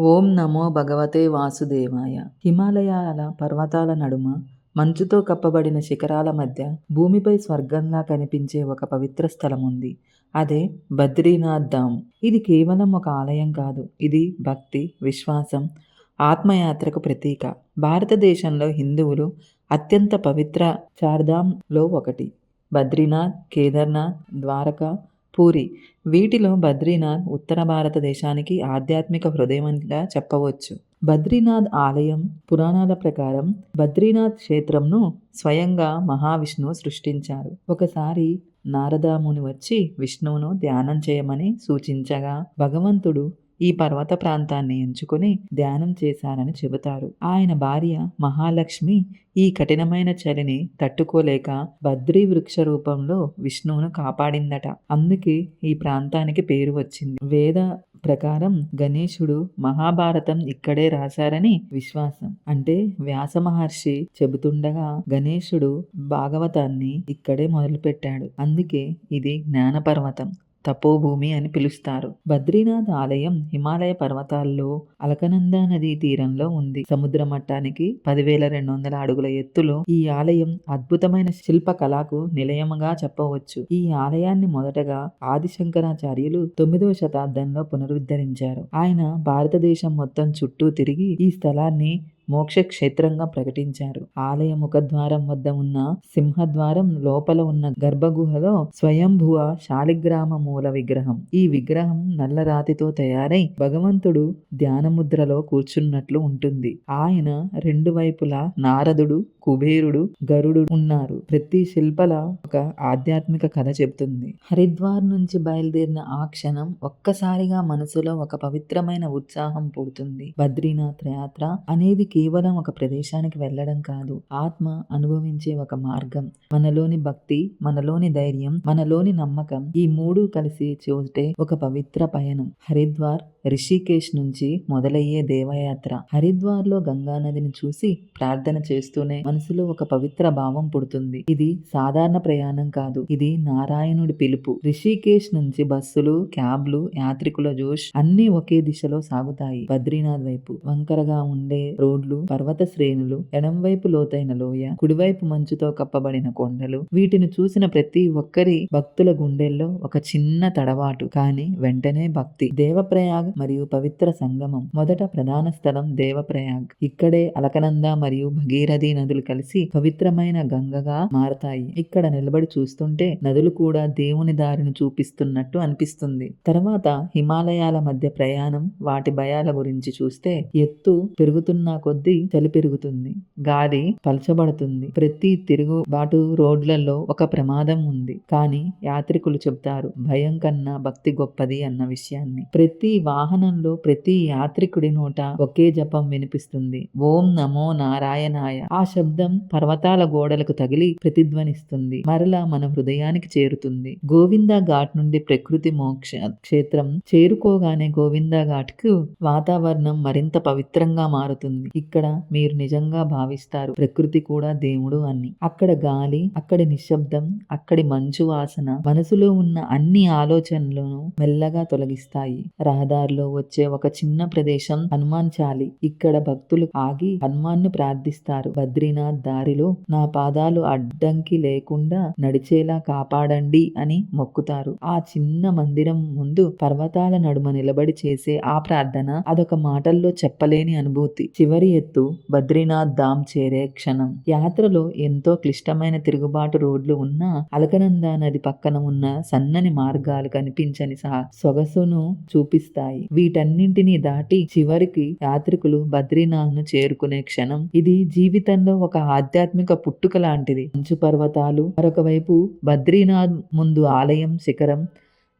ఓం నమో భగవతే వాసుదేవాయ. హిమాలయాల పర్వతాల నడుమ మంచుతో కప్పబడిన శిఖరాల మధ్య భూమిపై స్వర్గంలా కనిపించే ఒక పవిత్ర స్థలం ఉంది అదే బద్రీనాథ్ ధామ్. ఇది కేవలం ఒక ఆలయం కాదు. ఇది భక్తి విశ్వాసం ఆత్మయాత్రకు ప్రతీక. భారతదేశంలో హిందువులు అత్యంత పవిత్ర చార్ధామ్లో ఒకటి. బద్రీనాథ్ కేదార్నాథ్ ద్వారకా పూరి. వీటిలో బద్రీనాథ్ ఉత్తర భారతదేశానికి ఆధ్యాత్మిక హృదయంగా చెప్పవచ్చు. బద్రీనాథ్ ఆలయం పురాణాల ప్రకారం బద్రీనాథ్ క్షేత్రంను స్వయంగా మహావిష్ణువు సృష్టించారు. ఒకసారి నారదాముని వచ్చి విష్ణువును ధ్యానం చేయమని సూచించగా భగవంతుడు ఈ పర్వత ప్రాంతాన్ని ఎంచుకుని ధ్యానం చేశారని చెబుతారు. ఆయన భార్య మహాలక్ష్మి ఈ కఠినమైన చలిని తట్టుకోలేక బద్రీ వృక్ష రూపంలో విష్ణువును కాపాడిందట. అందుకే ఈ ప్రాంతానికి పేరు వచ్చింది. వేద ప్రకారం గణేశుడు మహాభారతం ఇక్కడే రాశారని విశ్వాసం. అంటే వ్యాస మహర్షి చెబుతుండగా గణేశుడు భాగవతాన్ని ఇక్కడే మొదలుపెట్టాడు. అందుకే ఇది జ్ఞాన పర్వతం తపోభూమి అని పిలుస్తారు. బద్రీనాథ్ ఆలయం హిమాలయ పర్వతాల్లో అలకనందా నదీ తీరంలో ఉంది. సముద్ర మట్టానికి పదివేల రెండు వందల అడుగుల ఎత్తులో ఈ ఆలయం అద్భుతమైన శిల్ప కళకు నిలయముగా చెప్పవచ్చు. ఈ ఆలయాన్ని మొదటగా ఆదిశంకరాచార్యులు తొమ్మిదవ శతాబ్దంలో పునరుద్ధరించారు. ఆయన భారతదేశం మొత్తం చుట్టూ తిరిగి ఈ స్థలాన్ని మోక్షక్షేత్రంగా ప్రకటించారు. ఆలయ ముఖద్వారం వద్ద ఉన్న సింహద్వారం లోపల ఉన్న గర్భగుహలో స్వయంభువ శాలిగ్రామ మూల విగ్రహం. ఈ విగ్రహం నల్లరాతితో తయారై భగవంతుడు ధ్యానముద్రలో కూర్చున్నట్లు ఉంటుంది. ఆయన రెండు వైపులా నారదుడు కుబేరుడు గరుడు ఉన్నారు. ప్రతి శిల్పల ఒక ఆధ్యాత్మిక కథ చెబుతుంది. హరిద్వార్ నుంచి బయలుదేరిన ఆ క్షణం ఒక్కసారిగా మనసులో ఒక పవిత్రమైన ఉత్సాహం పుడుతుంది. బద్రీనాథ్ యాత్ర అనేది కేవలం ఒక ప్రదేశానికి వెళ్ళడం కాదు ఆత్మ అనుభవించే ఒక మార్గం. మనలోని భక్తి మనలోని ధైర్యం మనలోని నమ్మకం ఈ మూడు కలిసి చూస్తే ఒక పవిత్ర పయనం. హరిద్వార్ రిషికేశ్ నుంచి మొదలయ్యే దేవయాత్ర. హరిద్వార్లో గంగా నదిని చూసి ప్రార్థన చేస్తూనే మనసులో ఒక పవిత్ర భావం పుడుతుంది. ఇది సాధారణ ప్రయాణం కాదు. ఇది నారాయణుడి పిలుపు. రిషికేశ్ నుంచి బస్సులు క్యాబ్లు యాత్రికుల జోష్ అన్ని ఒకే దిశలో సాగుతాయి. బద్రీనాథ్ వైపు వంకరగా ఉండే రోడ్లు పర్వత శ్రేణులు ఎడం వైపు లోతైన లోయ కుడివైపు మంచుతో కప్పబడిన కొండలు. వీటిని చూసిన ప్రతి ఒక్కరి భక్తుల గుండెల్లో ఒక చిన్న తడవాటు. కానీ వెంటనే భక్తి. దేవప్రయాగ మరియు పవిత్ర సంగమం. మొదట ప్రధాన స్థలం దేవప్రయాగ్. ఇక్కడే అలకనంద మరియు భగీరథి నదులు కలిసి పవిత్రమైన గంగగా మారతాయి. ఇక్కడ నిలబడి చూస్తుంటే నదులు కూడా దేవుని దారిని చూపిస్తున్నట్టు అనిపిస్తుంది. తర్వాత హిమాలయాల మధ్య ప్రయాణం వాటి భయాల గురించి చూస్తే ఎత్తు పెరుగుతున్న కొద్దీ చలి పెరుగుతుంది. గాలి పలచబడుతుంది. ప్రతి తిరుగుబాటు రోడ్లలో ఒక ప్రమాదం ఉంది. కానీ యాత్రికులు చెబుతారు భయం కన్నా భక్తి గొప్పది అన్న విషయాన్ని. ప్రతి వాహనంలో ప్రతి యాత్రికుడి నోట ఒకే జపం వినిపిస్తుంది. ఓం నమో నారాయణాయ. ఆ శబ్దం పర్వతాల గోడలకు తగిలి ప్రతిధ్వనిస్తుంది. మరలా మన హృదయానికి చేరుతుంది. గోవింద ఘాట్ నుండి ప్రకృతి మోక్ష క్షేత్రం చేరుకోగానే గోవింద ఘాట్కు వాతావరణం మరింత పవిత్రంగా మారుతుంది. ఇక్కడ మీరు నిజంగా భావిస్తారు ప్రకృతి కూడా దేవుడు అని. అక్కడ గాలి అక్కడి నిశ్శబ్దం అక్కడి మంచు వాసన మనసులో ఉన్న అన్ని ఆలోచనలను మెల్లగా తొలగిస్తాయి. రహదారు వచ్చే ఒక చిన్న ప్రదేశం హనుమాన్ చాలి ఇక్కడ భక్తులు ఆగి హనుమాన్ను ప్రార్థిస్తారు. బద్రీనాథ్ దారిలో నా పాదాలు అడ్డంకి లేకుండా నడిచేలా కాపాడండి అని మొక్కుతారు. ఆ చిన్న మందిరం ముందు పర్వతాల నడుమ నిలబడి చేసే ఆ ప్రార్థన అదొక మాటల్లో చెప్పలేని అనుభూతి. చివరి ఎత్తు బద్రీనాథ్ ధామ్ చేరే క్షణం. యాత్రలో ఎంతో క్లిష్టమైన తిరుగుబాటు రోడ్లు ఉన్నా అలకనంద నది పక్కన ఉన్న సన్నని మార్గాలు కనిపించని సహా సొగసును చూపిస్తాయి. వీటన్నింటినీ దాటి చివరికి యాత్రికులు బద్రీనాథ్ను చేరుకునే క్షణం. ఇది జీవితంలో ఒక ఆధ్యాత్మిక పుట్టుక లాంటిది. మంచు పర్వతాలు మరొక వైపు బద్రీనాథ్ ముందు ఆలయం శిఖరం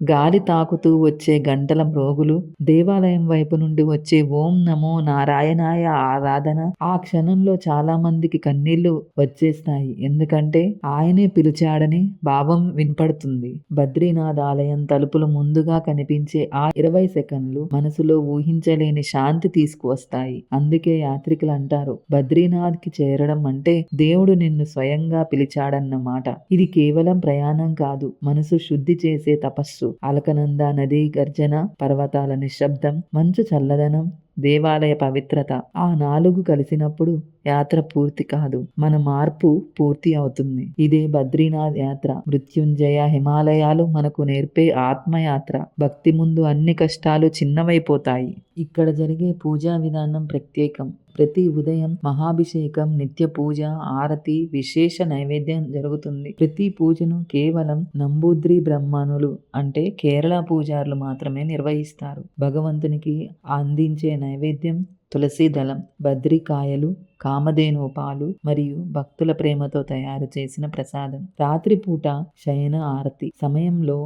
గాలి తాకుతూ వచ్చే గంటల మ్రోగులు దేవాలయం వైపు నుండి వచ్చే ఓం నమో నారాయణాయ ఆరాధన ఆ క్షణంలో చాలా మందికి కన్నీళ్ళు వచ్చేస్తాయి. ఎందుకంటే ఆయనే పిలిచాడని భావం వినపడుతుంది. బద్రీనాథ్ ఆలయం తలుపులు ముందుగా కనిపించే ఆ ఇరవై సెకండ్లు మనసులో ఊహించలేని శాంతి తీసుకువస్తాయి. అందుకే యాత్రికులు అంటారు బద్రీనాథ్కి చేరడం అంటే దేవుడు నిన్ను స్వయంగా పిలిచాడన్నమాట. ఇది కేవలం ప్రయాణం కాదు మనసు శుద్ధి చేసే తపస్సు. అలకనంద నదీ గర్జన పర్వతాల నిశ్శబ్దం మంచు చల్లదనం దేవాలయ పవిత్రత ఆ నాలుగు కలిసినప్పుడు యాత్ర పూర్తి కాదు. మన మార్పు పూర్తి అవుతుంది. ఇదే బద్రీనాథ్ యాత్ర. మృత్యుంజయ హిమాలయాలు మనకు నేర్పే ఆత్మయాత్ర. భక్తి ముందు అన్ని కష్టాలు చిన్నవైపోతాయి. ఇక్కడ జరిగే పూజా విధానం ప్రత్యేకం. ప్రతి ఉదయం మహాభిషేకం నిత్య పూజ ఆరతి విశేష నైవేద్యం జరుగుతుంది. ప్రతి పూజను కేవలం నంబూద్రి బ్రహ్మణులు అంటే కేరళ పూజారులు మాత్రమే నిర్వహిస్తారు. భగవంతునికి అందించే నైవేద్యం తులసి దళం బద్రికాయలు కామధేను పాలు మరియు భక్తుల ప్రేమతో తయారు చేసిన ప్రసాదం. రాత్రిపూట శయన ఆరతి సమయంలో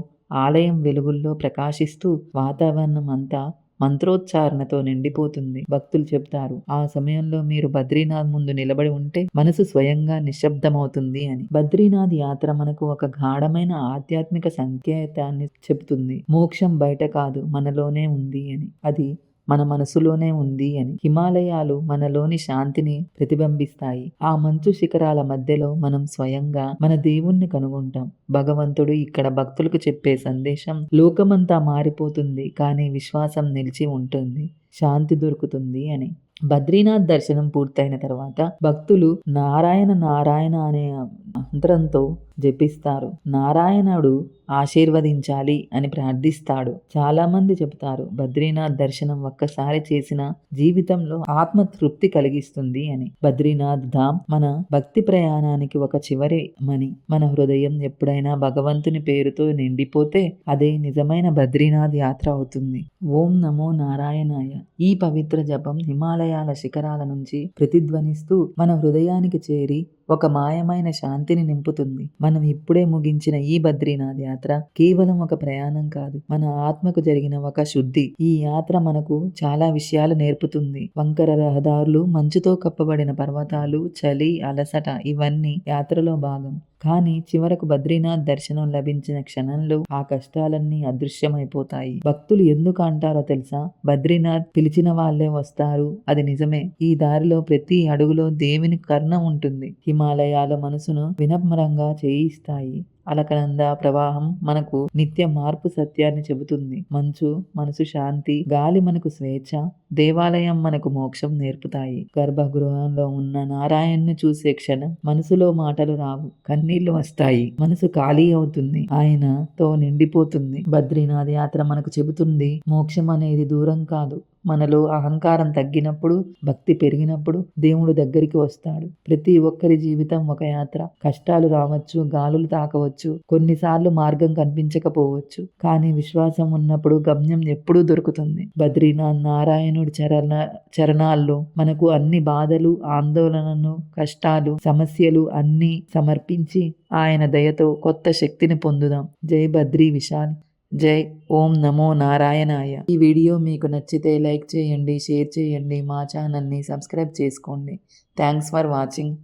ఆలయం వెలుగుల్లో ప్రకాశిస్తూ వాతావరణం అంతా మంత్రోచ్చారణతో నిండిపోతుంది. భక్తులు చెప్తారు ఆ సమయంలో మీరు బద్రీనాథ్ ముందు నిలబడి ఉంటే మనసు స్వయంగా నిశ్శబ్దమవుతుంది అని. బద్రీనాథ్ యాత్ర మనకు ఒక గాఢమైన ఆధ్యాత్మిక సంకేతాన్ని చెబుతుంది. మోక్షం బయట కాదు మనలోనే ఉంది అని. అది మన మనసులోనే ఉంది అని హిమాలయాలు మనలోని శాంతిని ప్రతిబింబిస్తాయి. ఆ మంచు శిఖరాల మధ్యలో మనం స్వయంగా మన దేవుణ్ణి కనుగొంటాం. భగవంతుడు ఇక్కడ భక్తులకు చెప్పే సందేశం లోకమంతా మారిపోతుంది కానీ విశ్వాసం నిలిచి ఉంటుంది. శాంతి దొరుకుతుంది అని. బద్రీనాథ్ దర్శనం పూర్తయిన తర్వాత భక్తులు నారాయణ నారాయణ అనే మంత్రంతో జపిస్తారు. నారాయణుడు ఆశీర్వదించాలి అని ప్రార్థిస్తాడు. చాలా మంది చెబుతారు బద్రీనాథ్ దర్శనం ఒక్కసారి చేసిన జీవితంలో ఆత్మ తృప్తి కలిగిస్తుంది అని. బద్రీనాథ్ ధామ్ మన భక్తి ప్రయాణానికి ఒక చివరి మని మన హృదయం ఎప్పుడైనా భగవంతుని పేరుతో నిండిపోతే అదే నిజమైన బద్రీనాథ్ యాత్ర అవుతుంది. ఓం నమో నారాయణాయ. ఈ పవిత్ర జపం హిమాలయాల శిఖరాల నుంచి ప్రతిధ్వనిస్తూ మన హృదయానికి చేరి ఒక మాయమైన శాంతిని నింపుతుంది. మనం ఇప్పుడే ముగించిన ఈ బద్రీనాథ్ యాత్ర కేవలం ఒక ప్రయాణం కాదు మన ఆత్మకు జరిగిన ఒక శుద్ధి. ఈ యాత్ర మనకు చాలా విషయాలు నేర్పుతుంది. వంకర రహదారులు మంచుతో కప్పబడిన పర్వతాలు చలి అలసట ఇవన్నీ యాత్రలో భాగం. కానీ చివరకు బద్రీనాథ్ దర్శనం లభించిన క్షణంలో ఆ కష్టాలన్నీ అదృశ్యమైపోతాయి. భక్తులు ఎందుకు అంటారో తెలుసా? బద్రీనాథ్ పిలిచిన వాళ్ళే వస్తారు. అది నిజమే. ఈ దారిలో ప్రతి అడుగులో దేవుని కర్ణ ఉంటుంది. హిమాలయాల మనసును వినమ్రంగా చేయిస్తాయి. అలకనంద ప్రవాహం మనకు నిత్య మార్పు సత్యాన్ని చెబుతుంది. మంచు మనసు శాంతి గాలి మనకు స్వేచ్ఛ దేవాలయం మనకు మోక్షం నేర్పుతాయి. గర్భగృహంలో ఉన్న నారాయణ్ను చూసే క్షణం మనసులో మాటలు రావు కన్నీళ్ళు వస్తాయి. మనసు ఖాళీ అవుతుంది ఆయనతో నిండిపోతుంది. బద్రీనాథ్ యాత్ర మనకు చెబుతుంది మోక్షం అనేది దూరం కాదు. మనలో అహంకారం తగ్గినప్పుడు భక్తి పెరిగినప్పుడు దేవుడు దగ్గరికి వస్తాడు. ప్రతి ఒక్కరి జీవితం ఒక యాత్ర. కష్టాలు రావచ్చు గాలులు తాకవచ్చు కొన్నిసార్లు మార్గం కనిపించకపోవచ్చు. కానీ విశ్వాసం ఉన్నప్పుడు గమ్యం ఎప్పుడూ దొరుకుతుంది. బద్రీనాథ్ నారాయణుడి చరణ చరణాల్లో మనకు అన్ని బాధలు ఆందోళనను కష్టాలు సమస్యలు అన్నీ సమర్పించి ఆయన దయతో కొత్త శక్తిని పొందుదాం. జై బద్రీ విశాల్. జై ఓం నమో నారాయణాయ. ఈ వీడియో మీకు నచ్చితే లైక్ చేయండి షేర్ చేయండి మా ఛానల్ని సబ్స్క్రైబ్ చేసుకోండి. Thanks for watching.